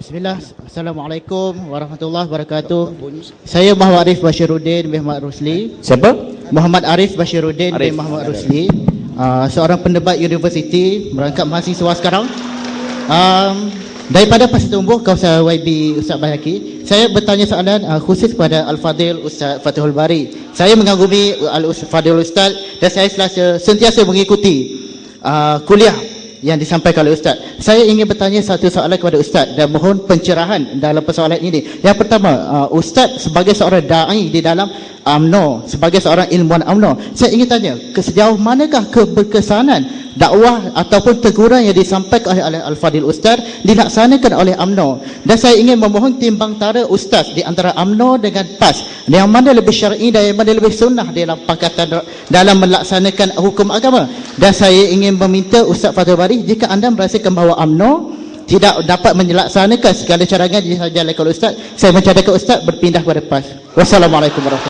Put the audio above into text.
Bismillah. Assalamualaikum warahmatullahi wabarakatuh. Saya Muhammad Arif Bashiruddin bin Muhammad Rusli. Siapa? Muhammad Arif Bashiruddin Arif. bin Muhammad Rusli. Uh, seorang pendebat universiti merangkap mahasiswa sekarang. Um, daripada Pasir Tumbuh kawasan YB Ustaz Bayhaki, saya bertanya soalan uh, khusus kepada Al-Fadil Ustaz Fatihul Bari. Saya mengagumi Al-Fadil Ustaz dan saya selasa sentiasa mengikuti uh, kuliah yang disampaikan oleh Ustaz. Saya ingin bertanya satu soalan kepada Ustaz dan mohon pencerahan dalam persoalan ini. Yang pertama, uh, Ustaz sebagai seorang da'i di dalam UMNO, sebagai seorang ilmuwan UMNO, saya ingin tanya, sejauh manakah keberkesanan dakwah ataupun teguran yang disampaikan oleh oleh Al-Fadil Ustaz dilaksanakan oleh UMNO. Dan saya ingin memohon timbang tara Ustaz di antara UMNO dengan PAS. Yang mana lebih syar'i dan yang mana lebih sunnah dalam pakatan dalam melaksanakan hukum agama. Dan saya ingin meminta Ustaz Fatul Bari jika anda merasakan bahawa UMNO tidak dapat melaksanakan segala carangan yang dijalankan oleh Ustaz, saya mencadangkan Ustaz berpindah kepada PAS. Wassalamualaikum warahmatullahi